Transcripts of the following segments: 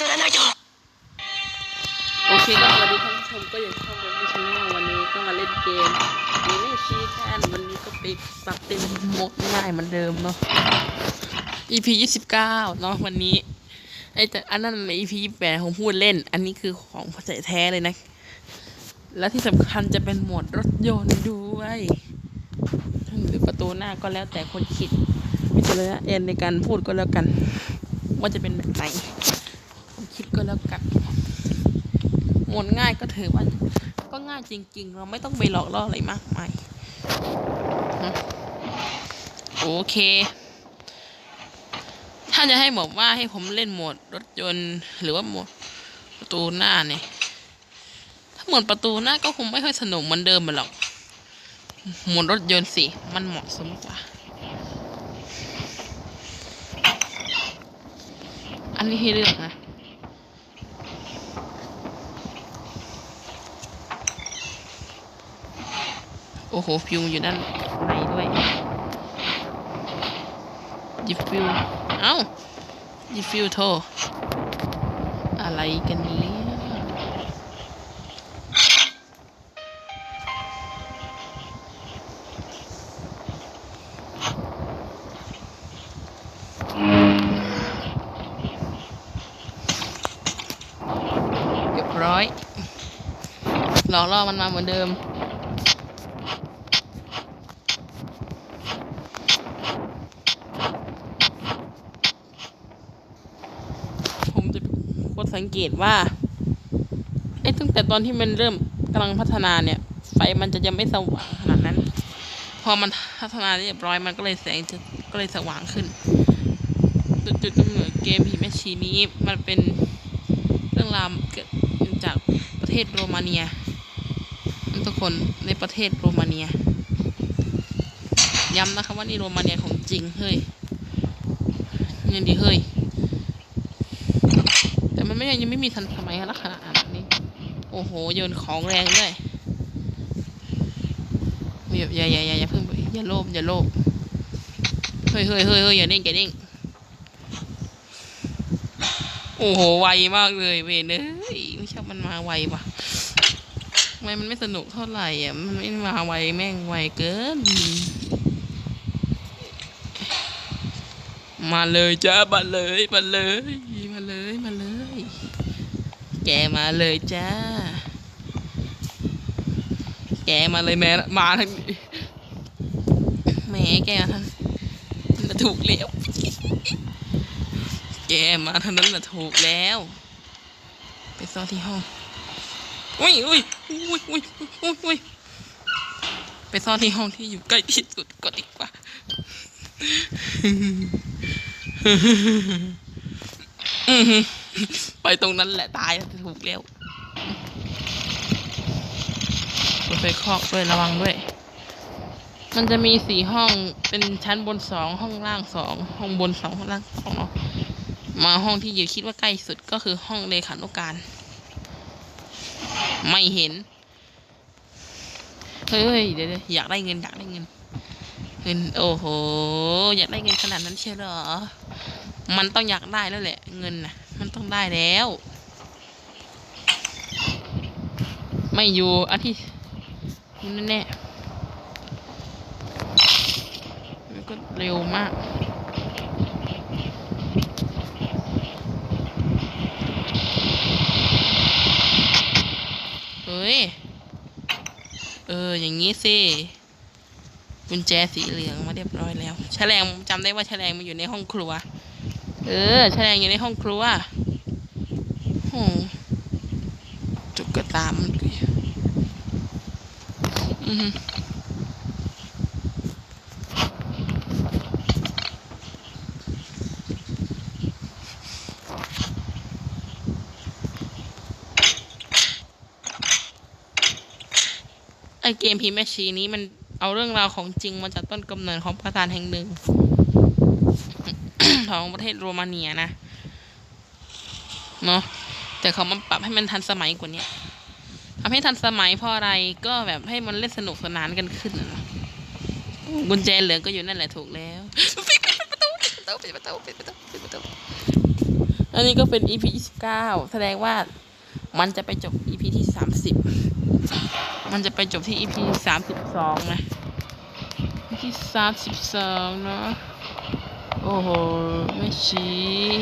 ตนั้นอยู่โอเคก็สวัสดีท่านผู้ชมก็ยังเข้าเปในช่องวันนี้ก็มาเล่นเกมมีเล่ชี้กันวันนี้ก็ไปปรักเต็มหมดง่ายเหมือนเดิมเนาะ EP ยี่สิบเก้าเนาะวันนี้ไอแต่อันนั้นใน EP ยี่แปดของพูดเล่น อันนี้คือของภาษาแท้เลยนะ และที่สำคัญจะเป็นโหมดรถยนต์ด้วยหรือประตูหน้าก็แล้วแต่คนคิดวิจารณญาณในการพูดก็แล้วกัน ว่าจะเป็นแบบไหน ก็แล้วกันหมดง่ายก็ถือว่าก็ง่ายจริง ๆ เราไม่ต้องไปหลอกล่ออะไรมากมายโอเค ถ้าจะให้บอกว่าให้ผมเล่นโหมดรถยนต์ หรือว่าโหมดประตูหน้าเนี่ย ถ้าหมดประตูหน้าก็คงไม่ค่อยสนุกเหมือนเดิมมันหรอกโหมดรถยนต์สิ มันเหมาะสมกว่า อันนี้ให้เลือกนะ โอ้โหฟิวอยู่ด้านในด้วยยิฟิวเอ้ายิฟิวโทอะไรกันเนี้เรียบร้อยหลอกล่อมันมาเหมือนเดิมจะกดสัง เกตว่าไอ้ตั้งแต่ตอนที่มันเริ่มกำลังพัฒนาเนี่ย ไฟมันจะยังไม่สว่างขนาดนั้น พอมันพัฒนาเรียบร้อยมันก็เลยแสงจะก็เลยสว่างขึ้น จุดจุดกำเนิดเกมผีแมชชีนี้มันเป็นเรื่องราวเกิดจากประเทศโรมาเนียทุกคนในประเทศโรมาเนีย ย้ำนะคะว่านี่โรมาเนียของจริงเฮ้ยเนี่ยดีเฮ้ย แต่มันไม่ยังไม่มีทันสมัยลักษณะแบบนี้ โอ้โหโยนของแรงด้วยอย่าอย่าอย่าอย่าอย่เพิ่งอย่าโลภอย่าโลภเฮ้ยเฮ้ยเฮ้ยเฮ้ยอย่าเด้งอย่าเด้งโอ้โหไวมากเลยเวนเอ้ยไม่ใช่มันมาไวว่ะทำไมมันไม่สนุกเท่าไหร่อะมันไม่มาไวแม่งไวเกิน มาเลยจ้ามาเลยมาเลย กมาเลยจ้า แกมาเลยแม่มาทางนี้แม่แกมาทางนั้นถูกแล้ว แกมาทางนั้นน่ะถูกแล้ว ไปซ่อนที่ห้อง อุ้ยอุ้ยอุ้ยอุ้ยอุ้ยอุ้ยไปซ่อนที่ห้องที่อยู่ใกล้ที่สุดก็ดีกว่าอือ ไปตรงนั้นแหละตายถูกแล้วไฟคอกด้วยระวังด้วย มันจะมีสี่ห้องเป็นชั้นบนสองห้องล่างสองห้องบนสองห้องล่างสองมาห้องที่อยู่คิดว่าใกล้สุดก็คือห้องเลขานุการ ไม่เห็น เฮ้ยเดี๋ยวอยากได้เงินอยากได้เงินเงินโอ้โห อยากได้เงินขนาดนั้นเชียวเหรอ มันต้องอยากได้แล้วแหละ เงินน่ะ ต้องได้แล้ว ไม่อยู่อาทิตย์นี่แน่มันก็เร็วมากเฮ้ย เออ อย่างนี้สิ กุญแจสีเหลืองมาเรียบร้อยแล้ว แฉลงจำได้ว่าแฉลงมันอยู่ในห้องครัว เออ แฉลงอยู่ในห้องครัว โอ้จุกกระตามันก็อยู่อือหือไอเกมพีแมชชีนี้มันเอาเรื่องราวของจริงมาจากต้นกำเนิดของประธานแห่งหนึ่ง ของประเทศโรมาเนียนะ เนาะ แต่เขามาปรับให้มันทันสมัยกว่านี้ทำให้ทันสมัยเพราะอะไรก็แบบให้มันเล่นสนุกสนานกันขึ้นนะเนอะกุญแจเหลืองก็อยู่นั่นแหละถูกแล้วปิดประตูปิดประตูปิดประตูปิดประตูปิดประตูอันนี้ก็เป็น EP 29 แสดงว่ามันจะไปจบ EP ที่ 30 มันจะไปจบที่ EP 32 นะ EP 32 เนาะโอ้โห ไม่ชี้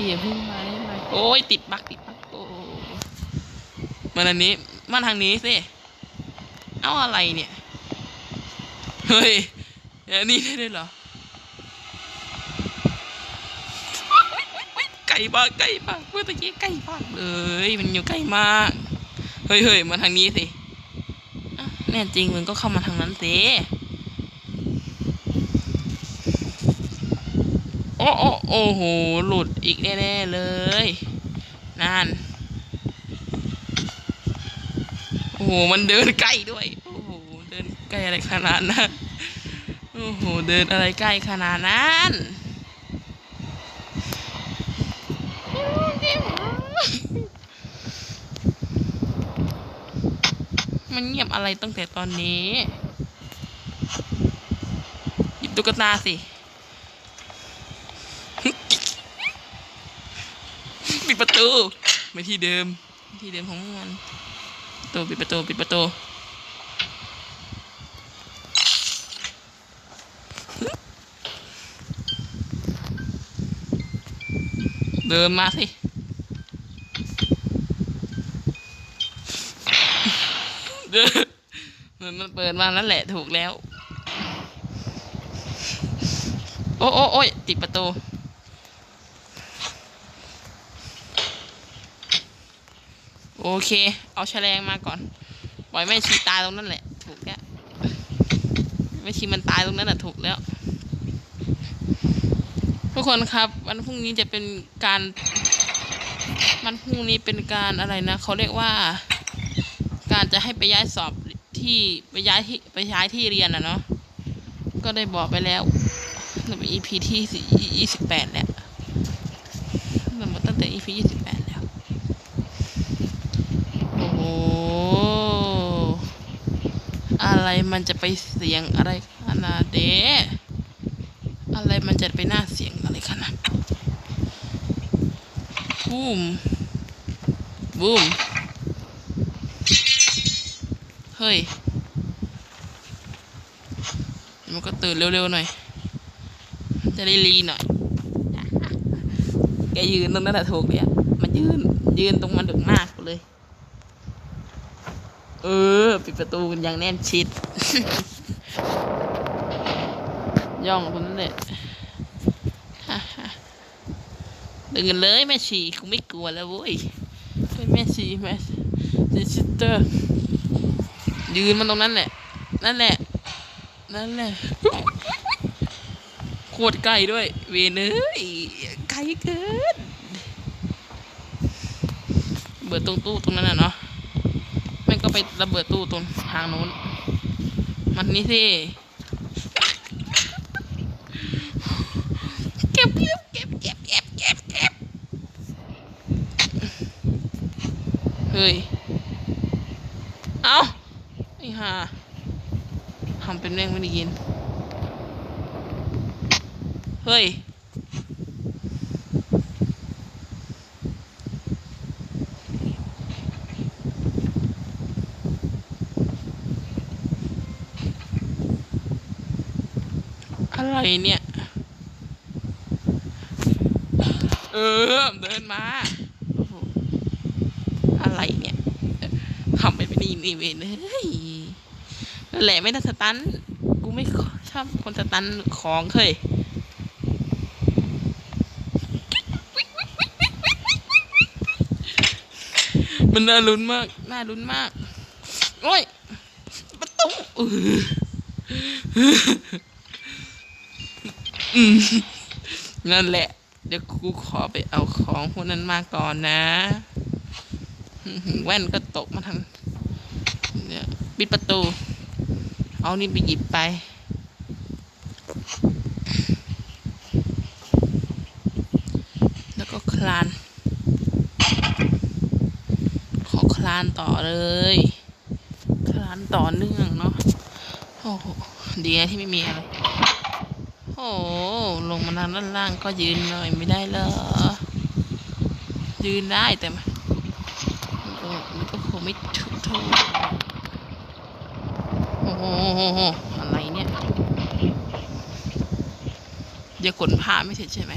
อย่าเพิ่งมาได้ไหมโอ้ย ติดบักติดบัก มันอันนี้มันทางนี้สิเอาอะไรเนี่ยเฮ้ยอันนี้ได้ด้วยเหรอไก่บ้ากไก่บ้ากเมื่อตะกี้ไก่บ้ากเลยมันอยู่ใกล้มากเฮ้ยเฮ้ยมาทางนี้สิแน่จริงมึงก็เข้ามาทางนั้นสิโอ้โอ้โอ้โหหลุดอีกแน่ๆเลยนั่น โอ้โห มันเดินใกล้ด้วย โอ้โห เดินใกล้อะไรขนาดนั้น โอ้โห เดินอะไรใกล้ขนาดนั้นมันเงียบอะไรตั้งแต่ตอนนี้ หยิบตุ๊กตาสิ ปิดประตูไปที่เดิม ที่เดิมของมัน ประตูปิดประตูปิดประตูเดินมาสิ เดินมันมันเปิดมานั่นแหละถูกแล้ว โอ้โอ้โอ้ยติดประตู โอเค เอาแฉลงมาก่อน ปล่อยแม่ชีตายตรงนั้นแหละ ถูกแล้วแม่ชีมันตายตรงนั้นแหะถูกแล้ว ทุกคนครับวันพรุ่งนี้จะเป็นการวันพรุ่งนี้เป็นการอะไรนะเขาเรียกว่า การจะให้ไปย้ายสอบที่ไปย้ายที่ไปย้ายที่เรียนอะเนาะก็ได้บอกไปแล้วตั้งแต่ EP ที่ยี่สิบแปดแล้วตั้งแต่ EP ยี่สิบแปด อ้อะไรมันจะไปเสียงอะไรขนาดเดะอะไรมันจะไปหน่าเสียงอะไรขนาดบูมบูมเฮ้ย มันก็ตื่นเร็วๆหน่อย จะได้รีหน่อย แกยืนตรงนั้นแหละถูกเลยอะมันยืนยืนตรงมันดึกมากเลย เออ ปิดประตูกันอย่างแน่นชิด ย่องตรงนั้นแหละดึงกันเลยแม่ชีกูไม่กลัวแล้วเว้ยแม่ชีแม่ชีซิสเตอร์ ยืนมันตรงนั้นแหละ นั่นแหละ นั่นแหละโคตรใกลด้วย เวเอ้ยไกลเกิน เบิดตรงตู้ตรงนั้นน่ะเนาะ ระเบิดตู้ตรงทางนู้น มันนี่สิ เก็บเก็บเก็บเก็บเก็บเก็บเก็บเฮ้ย เอาไอ้ห่าทำเป็นแม่งไม่ได้ยิน เฮ้ย อะไรเนี่ย เออ เดินมา อะไรเนี่ยทำไปไม่ดีนี่เวยเฮ้ยนั่นแหละไม่ได้สตัน กูไม่ชอบคนสตันของเคยมันน่าลุ้นมาก น่าลุ้นมาก โอ้ยประตูอออืม นั่นแหละ เดี๋ยวกูขอไปเอาของพวกนั้นมาก่อนนะ แว่นก็ตกมาทางเนี่ยปิดประตู เอานี่ไปหยิบไปแล้วก็คลาน ขอคลานต่อเลย คลานต่อเนื่องเนาะ โอ้โห ดีนะที่ไม่มีอะไร โอ้ลงมาทางด้านล่างก็ยืนหน่อยไม่ได้เหรอ ยืนได้แต่มันก็มันก็คงไม่ถูกเท่าโอ้โหอะไรเนี่ย เดี๋ยวขนผ้าไม่เสร็จใช่ไหม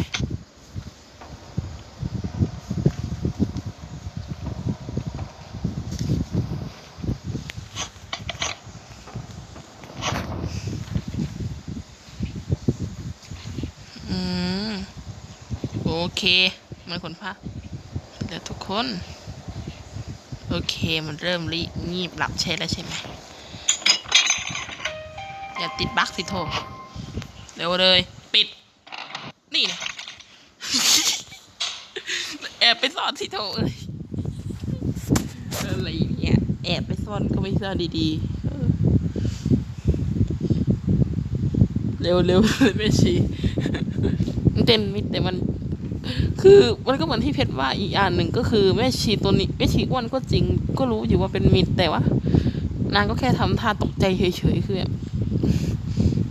เคมันขนผ้าเดี๋ยวทุกคน โอเคมันเริ่มรีงีบหลับใช่แล้วใช่ไหมอย่าติดบั๊กสิโทเร็วเลย ปิด นี่นะแอบไปซ่อนสิโทเอ้ยอะไรเนี่ยแอบไปซ่อนก็ไม่ซ่อนดีๆเออเร็วเร็วเลยแม่ชีมันเป็นมิตรแต่มัน คือมันก็เหมือนที่เพชรว่าอีกอันหนึ่งก็คือแม่ชีตัวนี้แม่ชีอ้วนก็จริง ก็รู้อยู่ว่าเป็นมิตรแต่ว่านางก็แค่ทำท่าตกใจเฉยๆคือแบบ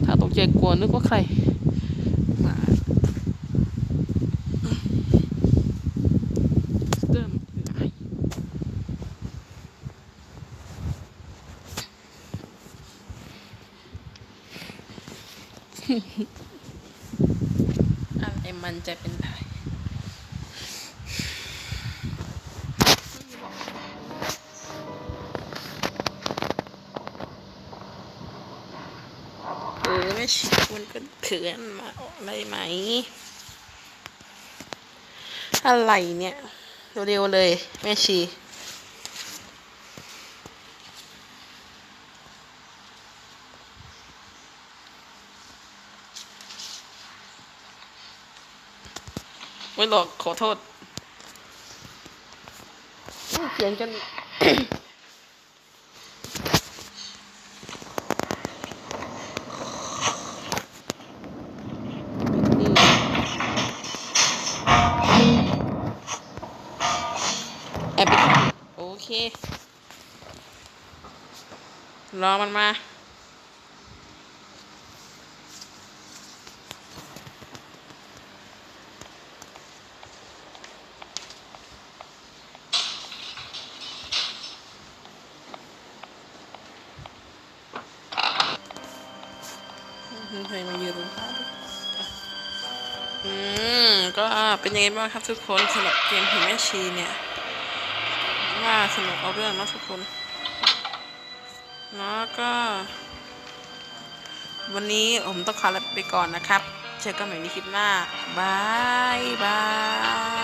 ท่าตกใจกลัวนึกว่าใครมาเริ่มไอะไรมันจะเป็นไทย ชิมันก็เถื่อนมาอะไรไหม อะไรเนี่ย เร็วๆเลยแม่ชีไม่หรอกขอโทษเขียนจน เค รอมันมาเคยมายืนตรงข้างด้วยอืม ก็เป็นยังไงบ้างครับทุกคนสำหรับเกมผีแม่ชีเนี่ย ว่าสนุกเอาเรื่องเนาะทุกคนแล้วก็ วันนี้ผมต้องขอลาไปก่อนนะครับ เจอกันใหม่ในคลิปหน้าบายบาย